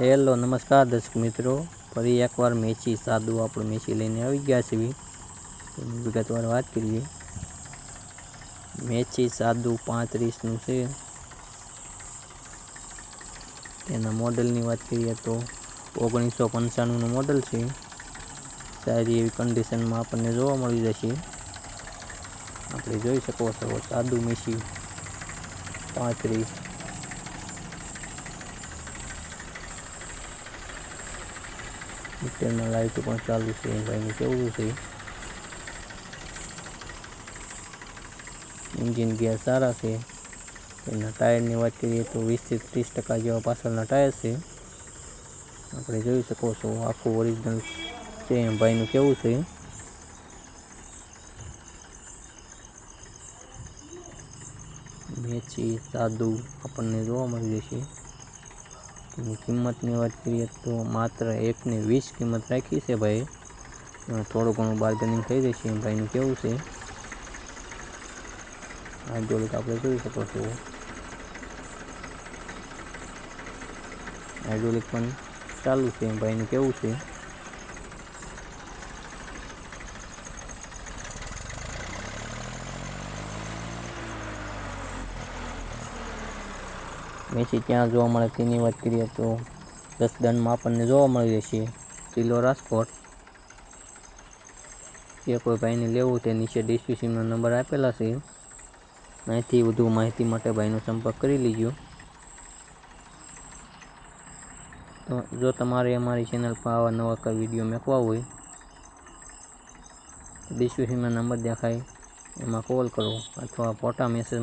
Hello, નમસ્કાર દર્શક મિત્રો. ફરી એકવાર મેચી સાદુ આપણું મેચી લઈને આવી ગયા છીએ વિગતવાર વાત કરીએ. મેચી સાદુ પાંત્રીસનું છે. તેના મોડલની વાત કરીએ તો ઓગણીસો પંચાણુંનું મોડલ છે. સારી એવી કન્ડિશનમાં આપણને જોવા મળી જશે. આપણે જોઈ શકો છો સાદુ મેસી પાંત્રીસ મીટરમાં લાઇટ પણ ચાલુ છે ભાઈનું કેવું છે એન્જિન ગિયર સારા છે એના ટાયરની વાત કરીએ તો વીસથી ત્રીસ ટકા જેવા પાછળના ટાયર છે આપણે જોઈ શકો છો આખું ઓરિજિનલ છે એમ ભાઈનું કેવું છે મેચી સાદું આપણને જોવા મળી જશે તેની કિંમતની વાત કરીએ તો માત્ર એકને વીસ કિંમત રાખી છે ભાઈ. થોડું ઘણું બાર્ગેનિંગ થઈ જશે એમ ભાઈનું કેવું છે? હાઇડ્રોલિક આપણે જોઈ શકો છો. હાઇડ્રોલિક પણ ચાલુ છે એમ ભાઈનું કેવું છે? મેસી ત્યાં જોવા મળે તેની વાત કરીએ તો જસદણમાં આપણને જોવા મળી જશે જિલ્લો રાજકોટ. જે કોઈ ભાઈને લેવું તે નીચે ડિસ્ક્રિપ્શનનો નંબર આપેલા છે. અહીંથી વધુ માહિતી માટે ભાઈનો સંપર્ક કરી લીજો. તો જો તમારે અમારી ચેનલ પર આવા નવા કોઈ વીડિયો મેકવા હોય ડિસ્ક્રિપ્શનમાં નંબર દેખાય, એમાં કોલ કરો અથવા ફોટા મેસેજ